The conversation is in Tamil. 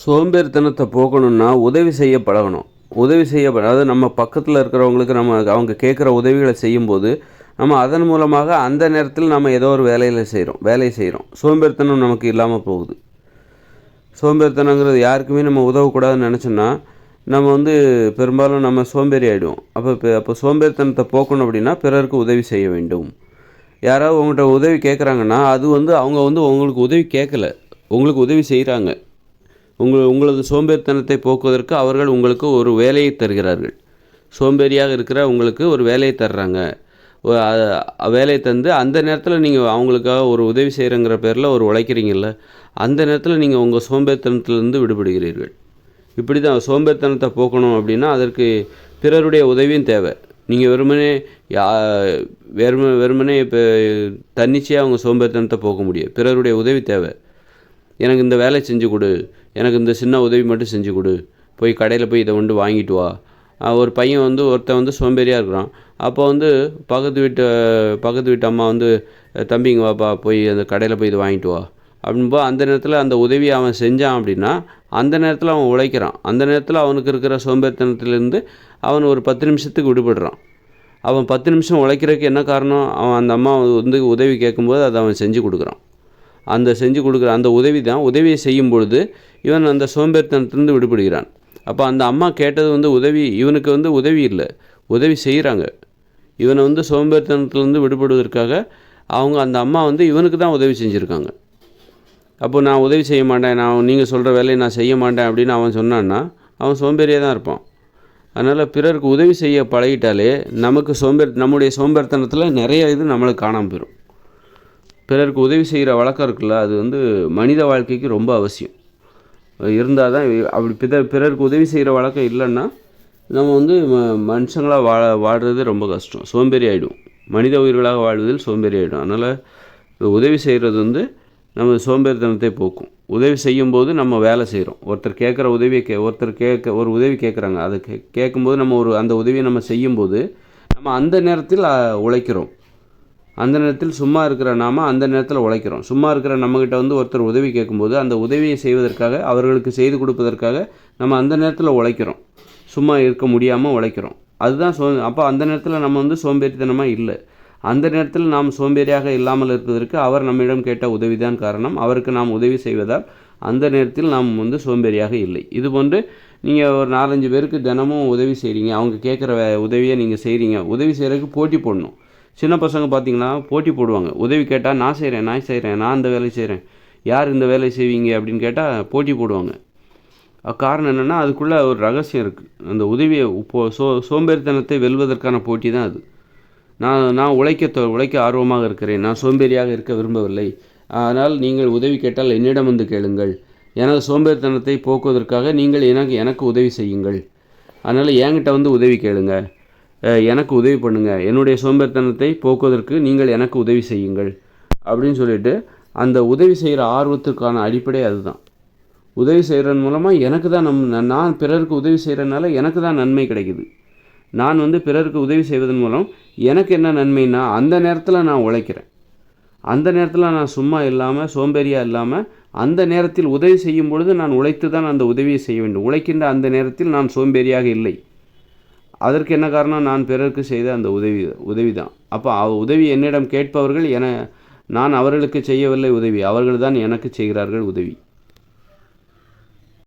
சோம்பேறித்தனத்தை போக்கணும்னா உதவி செய்ய பழகணும் உதவி செய்ய அதாவது நம்ம பக்கத்தில் இருக்கிறவங்களுக்கு நம்ம அவங்க கேட்குற உதவிகளை செய்யும்போது நம்ம அதன் மூலமாக அந்த நேரத்தில் நம்ம ஏதோ ஒரு வேலையில் செய்கிறோம் வேலையை செய்கிறோம் சோம்பேறித்தனம் நமக்கு இல்லாமல் போகுது. சோம்பேறித்தனங்கிறது யாருக்குமே நம்ம உதவக்கூடாதுன்னு நினச்சோன்னா நம்ம வந்து பெரும்பாலும் நம்ம சோம்பேறி ஆகிடுவோம் அப்போ இப்போ அப்போ சோம்பேறித்தனத்தை போக்கணும் அப்படின்னா பிறருக்கு உதவி செய்ய வேண்டும். யாராவது உங்கள்கிட்ட உதவி கேட்குறாங்கன்னா அது வந்து அவங்க வந்து உங்களுக்கு உதவி கேட்கல உங்களுக்கு உதவி செய்கிறாங்க உங்கள் உங்களது சோம்பேறித்தனத்தை போக்குவதற்கு அவர்கள் உங்களுக்கு ஒரு வேலையை தருகிறார்கள். சோம்பேறியாக இருக்கிற உங்களுக்கு ஒரு வேலையை தர்றாங்க. வேலையை தந்து அந்த நேரத்தில் நீங்கள் அவங்களுக்காக ஒரு உதவி செய்கிறங்கிற பேரில் ஒரு உழைக்கிறீங்கல்ல அந்த நேரத்தில் நீங்கள் உங்கள் சோம்பேறித்தனத்திலிருந்து விடுபடுகிறீர்கள். இப்படி தான் சோம்பேறித்தனத்தை போக்கணும் அப்படின்னா அதற்கு பிறருடைய உதவியும் தேவை. நீங்கள் வெறுமனே யா வெறும வெறுமனே இப்போ தன்னிச்சையாக அவங்க சோம்பேறித்தனத்தை போக்க முடியும் பிறருடைய உதவி தேவை. எனக்கு இந்த வேலை செஞ்சு கொடு. எனக்கு இந்த சின்ன உதவி மட்டும் செஞ்சு கொடு. போய் கடையில் போய் இதை கொண்டு வாங்கிட்டு வா. ஒரு பையன் வந்து ஒருத்தன் வந்து சோம்பேறியாக இருக்கிறான். அப்போ வந்து பக்கத்து வீட்டு பக்கத்து வீட்டு அம்மா வந்து தம்பிங்க வாப்பா போய் அந்த கடையில் போய் இதை வாங்கிட்டு வா. அப்படின்போ அந்த நேரத்தில் அந்த உதவியை அவன் செஞ்சான் அப்படின்னா அந்த நேரத்தில் அவன் உழைக்கிறான். அந்த நேரத்தில் அவனுக்கு இருக்கிற சோம்பேறித்தனத்துலேருந்து அவன் ஒரு பத்து நிமிஷத்துக்கு விடுபடுறான். அவன் பத்து நிமிஷம் உழைக்கிறதுக்கு என்ன காரணம்? அவன் அந்த அம்மா வந்து உதவி கேட்கும்போது அதை அவன் செஞ்சு கொடுக்குறான். அந்த செஞ்சு கொடுக்குற அந்த உதவி தான். உதவியை செய்யும் பொழுது இவன் அந்த சோம்பேறித்தனத்திலிருந்து விடுபடுகிறான். அப்போ அந்த அம்மா கேட்டது வந்து உதவி இவனுக்கு வந்து உதவி இல்லை. உதவி செய்கிறாங்க இவனை வந்து சோம்பேறித்தனத்திலேருந்து விடுபடுவதற்காக அவங்க அந்த அம்மா வந்து இவனுக்கு தான் உதவி செஞ்சுருக்காங்க. அப்போ நான் உதவி செய்ய மாட்டேன் நான் நீங்கள் சொல்கிற வேலையை நான் செய்ய மாட்டேன் அப்படின்னு அவன் சொன்னான்னா அவன் சோம்பேறியாக தான் இருப்பான். அதனால் பிறருக்கு உதவி செய்ய பழகிட்டாலே நமக்கு சோம்பேறி நம்முடைய சோம்பேறித்தனத்தில் நிறைய இது நம்மளுக்கு காணாமல் போயிடும் பிறருக்கு உதவி செய்கிற வழக்கம் இருக்குல்ல அது வந்து மனித வாழ்க்கைக்கு ரொம்ப அவசியம். இருந்தால் தான் அப்படி பிற பிறருக்கு உதவி செய்கிற வழக்கம் இல்லைன்னா நம்ம வந்து ம மனுஷங்களாக வாழ வாழ்கிறது ரொம்ப கஷ்டம். சோம்பேறி ஆகிடும் மனித உயிர்களாக வாழ்வதில் சோம்பேறி ஆகிடும் அதனால் உதவி செய்கிறது வந்து நம்ம சோம்பேறித்தனத்தை போக்கும். உதவி செய்யும்போது நம்ம வேலை செய்கிறோம். ஒருத்தர் கேட்குற உதவியை கே ஒருத்தர் கேட்க ஒரு உதவி கேட்குறாங்க. அதை கே கேட்கும்போது நம்ம ஒரு அந்த உதவியை நம்ம செய்யும்போது நம்ம அந்த நேரத்தில் உழைக்கிறோம். அந்த நேரத்தில் சும்மா இருக்கிற நாம அந்த நேரத்தில் உழைக்கிறோம். சும்மா இருக்கிற நம்மக்கிட்ட வந்து ஒருத்தர் உதவி கேட்கும்போது அந்த உதவியை செய்வதற்காக அவர்களுக்கு செய்து கொடுப்பதற்காக நம்ம அந்த நேரத்தில் உழைக்கிறோம். சும்மா இருக்க முடியாமல் உழைக்கிறோம். அதுதான் சோ அப்போ அந்த நேரத்தில் நம்ம வந்து சோம்பேறித்தனமாக இல்லை. அந்த நேரத்தில் நாம் சோம்பேறியாக இல்லாமல் இருப்பதற்கு அவர் நம்மிடம் கேட்ட உதவிதான் காரணம். அவருக்கு நாம் உதவி செய்வதால் அந்த நேரத்தில் நாம் வந்து சோம்பேறியாக இல்லை. இது போன்று நீங்கள் ஒரு நாலஞ்சு பேருக்கு தினமும் உதவி செய்கிறீங்க அவங்க கேட்குற உதவியை நீங்கள் செய்கிறீங்க உதவி செய்கிறதுக்கு போட்டி போடணும். சின்ன பசங்க பார்த்தீங்கன்னா போட்டி போடுவாங்க. உதவி கேட்டால் நான் செய்கிறேன் நான் செய்கிறேன் நான் இந்த வேலையை செய்கிறேன் யார் இந்த வேலையை செய்வீங்க? அப்படின்னு கேட்டால் போட்டி போடுவாங்க. காரணம் என்னென்னா அதுக்குள்ளே ஒரு ரகசியம் இருக்குது அந்த உதவியை இப்போ சோ சோம்பேறித்தனத்தை வெல்வதற்கான போட்டி தான் அது. நான் நான் உழைக்க தொ- உழைக்க ஆர்வமாக இருக்கிறேன். நான் சோம்பேறியாக இருக்க விரும்பவில்லை. ஆனால் நீங்கள் உதவி கேட்டால் என்னிடம் வந்து கேளுங்கள். எனது சோம்பேறித்தனத்தை போக்குவதற்காக நீங்கள் எனக்கு எனக்கு உதவி செய்யுங்கள். அதனால் என்கிட்ட வந்து உதவி கேளுங்கள் எனக்கு உதவி பண்ணுங்கள் என்னுடைய சோம்பேறித்தனத்தை போக்குவதற்கு நீங்கள் எனக்கு உதவி செய்யுங்கள். அப்படின்னு சொல்லிட்டு அந்த உதவி செய்கிற ஆர்வத்துக்கான அடிப்படை அதுதான். உதவி செய்கிறன் மூலமாக எனக்கு தான் நம் நான் பிறருக்கு உதவி செய்கிறனால எனக்கு தான் நன்மை கிடைக்குது. நான் வந்து பிறருக்கு உதவி செய்வதன் மூலம் எனக்கு என்ன நன்மைனா அந்த நேரத்தில் நான் உழைக்கிறேன். அந்த நேரத்தில் நான் சும்மா இல்லாமல் சோம்பேறியாக இல்லாமல் அந்த நேரத்தில் உதவி செய்யும் பொழுது நான் உழைத்து தான் அந்த உதவியை செய்ய வேண்டும். உழைக்கின்ற அந்த நேரத்தில் நான் சோம்பேறியாக இல்லை. அதற்கு என்ன காரணம்? நான் பிறருக்கு செய்த அந்த உதவி உதவி தான் அப்போ அவ- உதவி என்னிடம் கேட்பவர்கள் என நான் அவர்களுக்கு செய்யவில்லை உதவி. அவர்கள் தான் எனக்கு செய்கிறார்கள் உதவி.